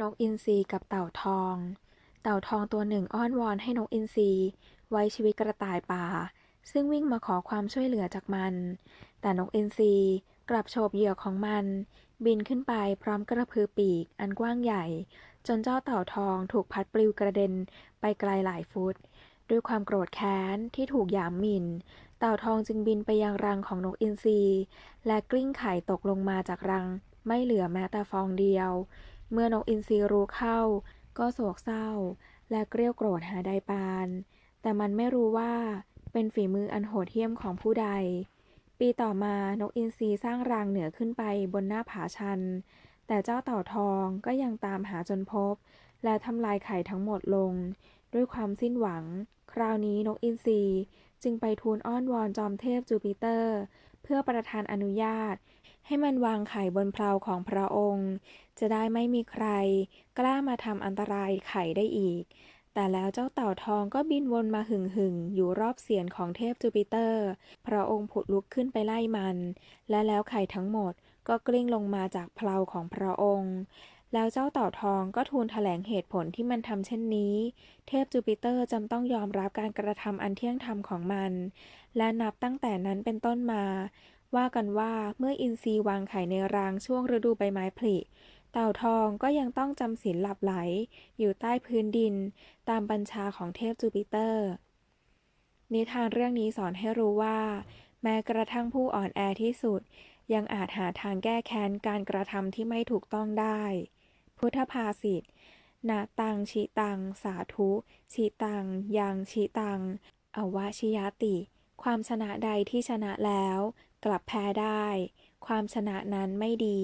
นกอินทรีกับเต่าทอง เต่าทองตัวหนึ่งอ้อนวอนให้นกอินทรีไว้ชีวิตกระต่ายป่า ซึ่งวิ่งมาขอความช่วยเหลือจากมัน แต่นกอินทรีกลับโฉบเหยื่อของมัน บินขึ้นไปพร้อมกระพือปีกอันกว้างใหญ่ จนเจ้าเต่าทองถูกพัดปลิวกระเด็นไปไกลหลายฟุต ด้วยความโกรธแค้นที่ถูกหยามหมิ่น เต่าทองจึงบินไปยังรังของนกอินทรีและกลิ้งไข่ตกลงมาจากรัง ไม่เหลือแม้แต่ฟองเดียว เมื่อนกอินทรีรู้เข้า ก็โศกเศร้า และเกรี้ยวโกรธหาไดปาน แต่มันไม่รู้ว่าเป็นฝีมืออันโหดเหี้ยมของผู้ใด ปีต่อมานกอินทรีสร้างรังเหนือขึ้นไปบนหน้าผาชัน แต่เจ้าเต่าทองก็ยังตามหาจนพบ และทำลายไข่ทั้งหมดลง ด้วยความสิ้นหวัง คราวนี้นกอินทรีจึงไปทูลอ้อนวอนจอมเทพจูปิเตอร์เพื่อประทานอนุญาต ให้มันวางไข่บนเพลาของพระองค์ จะได้ไม่มีใคร กล้ามาทำอันตรายไข่ได้อีก แต่แล้วเจ้าเต่าทองก็บินวนมาหึ่งหึ่งอยู่รอบเสียนของเทพจูปิเตอร์ พระองค์ผุดลุกขึ้นไปไล่มัน และแล้วไข่ทั้งหมดก็กลิ้งลงมาจากเพลาของพระองค์ แล้วเจ้าเต่าทองก็ทูลแถลงเหตุผลที่มันทำเช่นนี้ เทพจูปิเตอร์จำต้องยอมรับการกระทำอันเที่ยงธรรมของมัน และนับตั้งแต่นั้นเป็นต้นมา ว่ากันว่าเมื่ออินทรีวางไข่ในรังช่วงฤดูใบไม้ผลิเต่าทองก็ยังต้องจำศีลหลับไหล อยู่ใต้พื้นดิน ตามบัญชาของเทพจูปิเตอร์ นิทานเรื่องนี้สอนให้รู้ว่า แม้กระทั่งผู้อ่อนแอที่สุด ยังอาจหาทางแก้แค้นการกระทำที่ไม่ถูกต้องได้ พุทธภาษิตนาตังชิตัง สาธุชิตัง ยังชิตัง อวชิยติ ความชนะใดที่ชนะแล้ว กลับแพ้ได้ ความชนะนั้นไม่ดี